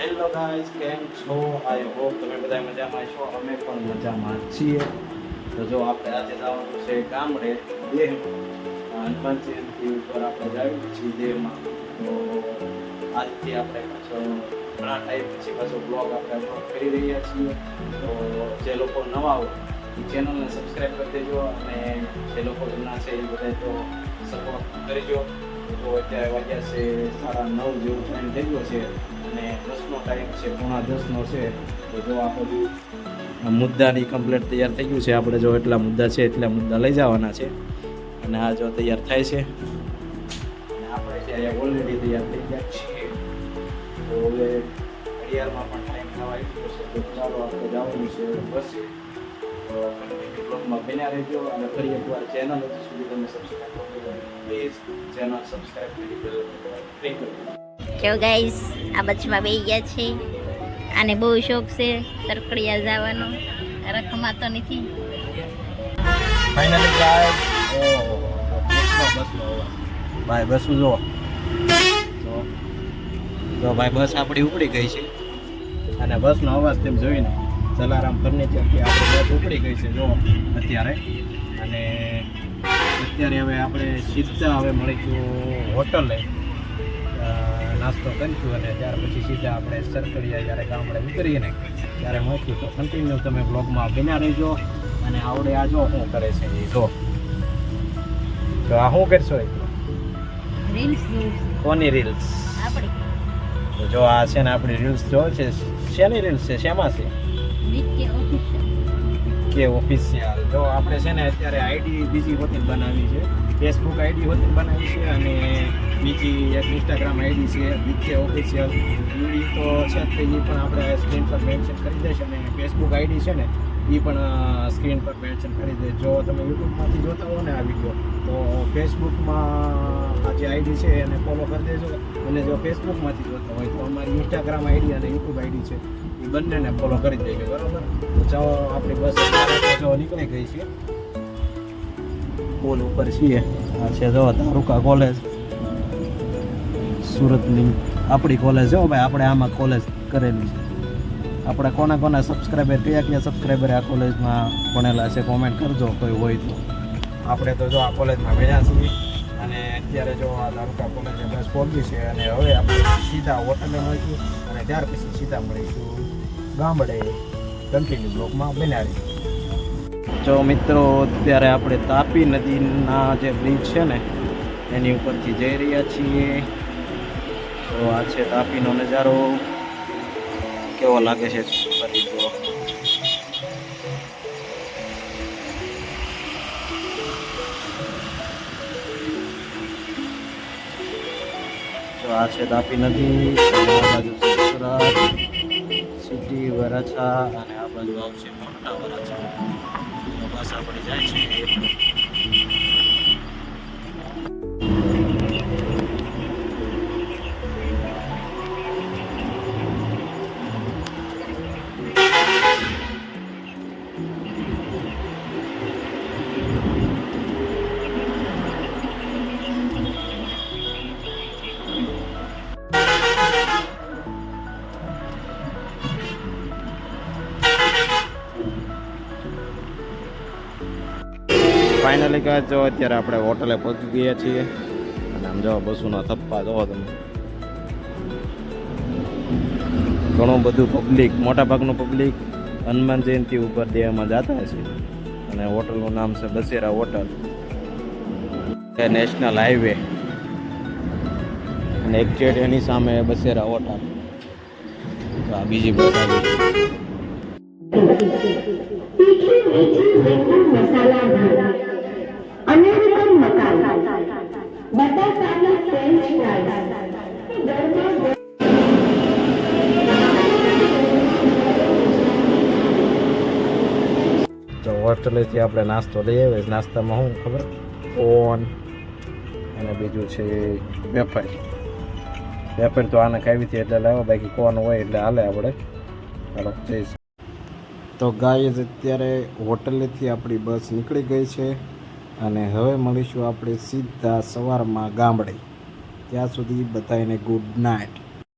Hello guys કેમ છો? I hope તમે બધા મજામાં છો. અમે પણ મજામાં છીએ. તો જો આપણે આજે જવાનું છે ગામડે, દેહ. હનુમાન ઉપર આપણે જવાનું છીએ દેહમાં. તો આજથી આપણે પાછો ઘણા ટાઈમ પછી પાછો બ્લોગ આપણે અપલોડ કરી રહ્યા છીએ. તો જે લોકો નવા હોય ચેનલને સબસ્ક્રાઈબ કરી દેજો અને જે લોકો જૂના છે એ બધા તો સપોર્ટ કરજો તો અત્યારે વાગ્યા છે સાડા નવ જેવું ટાઈમ થઈ ગયો છે અને દસનો ટાઈમ છે, પોણા દસનો છે. તો જો આ મુદ્દાની કમ્પ્લેટ તૈયાર થઈ ગયું છે. આપણે જો એટલા મુદ્દા છે, એટલા મુદ્દા લઈ જવાના છે. અને આ જો તૈયાર થાય છે. અને આપણે અત્યારે ઓલરેડી તૈયાર થઈ ગયા છીએ. તો હવે ઘડિયાળમાં પણ ટાઈમ થવા આવી ગયો છે. તો ચાલો, આપણે જવાનું છે બસે. બ્લોગમાં બન્યા રહેજો અને ફરી એકવાર ચેનલ હજી સુધી તમે સબસ્ક્રાઈબ કરો પ્લીઝ ચેનલ સબસ્ક્રાઈબ કરી દેજો થેન્ક યુ જો ગાઈસ આ બચમાં બેસી ગયા છે. આને બહુ શોખ છે સરકડિયા જવાનો. રખમાતો નથી. ફાઇનલી ગાઈસ ભાઈ બસ જો જો જો ભાઈ બસ આપણી ઉપડી ગઈ છે. અને બસનો અવાજ તેમ જોઈને જલારામ ફર્નિચરથી આપણે બસ ઉપડી ગઈ છે જો અત્યારે. અને અત્યારે હવે આપણે સીધા હવે મળીશું હોટલે નાસ્તો કરીશું અને ત્યાર પછી સીધા આપણે સરકડિયા જ્યારે ગામડે ઉતરીએ ને ત્યારે મળશું. તો કન્ટિન્યુ તમે બ્લોગમાં બિના રહેજો અને આવડે આ જો શું કરે છે એ જો. તો આ શું કરશો કોની રીલ્સ જો આ છે ને આપણી રીલ્સ જો છે. શેની રીલ્સ છે? શેમાં છે? કે ઓફિશિયલ. જો આપણે છે ને અત્યારે આઈડી બીજી હોતી બનાવી છે. ફેસબુક આઈડી હોતી બનાવી છે અને બીજી એક ઇન્સ્ટાગ્રામ આઈડી છે બીકે ઓફિશિયલ. એ તો છે તે પણ આપણે સ્ક્રીન પર મેન્શન કરી દઈશ અને ફેસબુક આઈડી છે ને એ પણ સ્ક્રીન પર મેન્શન કરી દે જો તમે યુટ્યુબમાંથી જોતા હો ને આ વીડિયો, તો ફેસબુકમાં જે આઈડી છે એને ફોલો કરી દેજો. અને જો ફેસબુકમાંથી જોતા હોય તો અમારી ઇન્સ્ટાગ્રામ આઈડી અને યુટ્યુબ આઈડી છે, એ બંનેને ફોલો કરી દેજો, બરાબર? ચાલો, આપણી બસ જો નીકળી ગઈ છે. પોલ ઉપર છીએ. આ છે જો તારુકા કોલેજ સુરતની આપણી કોલેજ જો ભાઈ, આપણે આમાં કોલેજ કરેલી છે. આપણે કોના કોના સબસ્ક્રાઈબર કયા કયા સબસ્ક્રાઈબર આ કોલેજમાં ભણેલા છે કોમેન્ટ કરજો, કોઈ હોય તો. આપણે તો જો આ કોલેજમાં ભણ્યા છીએ. અને અત્યારે જો આ તાલુકા કોલેજે બસ પહોંચી છે અને હવે આપણે સીધા હોટલે મળીશું અને ત્યાર પછી સીધા મળીશું ગામડે કન્ટિન્યુ બ્લોકમાં બનાવી. જો મિત્રો, અત્યારે આપણે તાપી નદીના જે બ્રિજ છે ને, એની ઉપરથી જઈ રહ્યા છીએ. તો આ છે તાપીનો નજારો. કેવો લાગે છે ફરી તો આ છે તાપી નદી આ વરાછા અને આ બાજુ આવશે મોટા વરાછા. પાછા પડી જાય છે. ફાઇનલી કહે જો અત્યારે આપણે હોટલે પહોંચી ગયા છીએ. અને આમ જો બસોના થપ્પા જોવો તમે. ઘણું બધું પબ્લિક મોટા ભાગનું પબ્લિક હનુમાન જયંતિ ઉપર દેહમાં જતા છે. અને હોટલનું નામ છે બસેરા હોટલ. નેશનલ હાઈવે અને એકચેટ એની સામે બસેરા હોટલ. તો આ બીજી બસ હોસ્ટેલેથી આપણે નાસ્તો લઈ આવીએ નાસ્તામાં શું ખબર? કોન અને બીજું છે વેફર. વેફર તો આને ખાવી હતી એટલે લાવો બાકી કોન હોય એટલે હાલે આપણે. ચાલો જઈશ તો ગાય અત્યારે હોટલેથી આપણી બસ નીકળી ગઈ છે અને હવે મળીશું આપણે સીધા સવારમાં ગામડે. ત્યાં સુધી બધાને ગુડ નાઇટ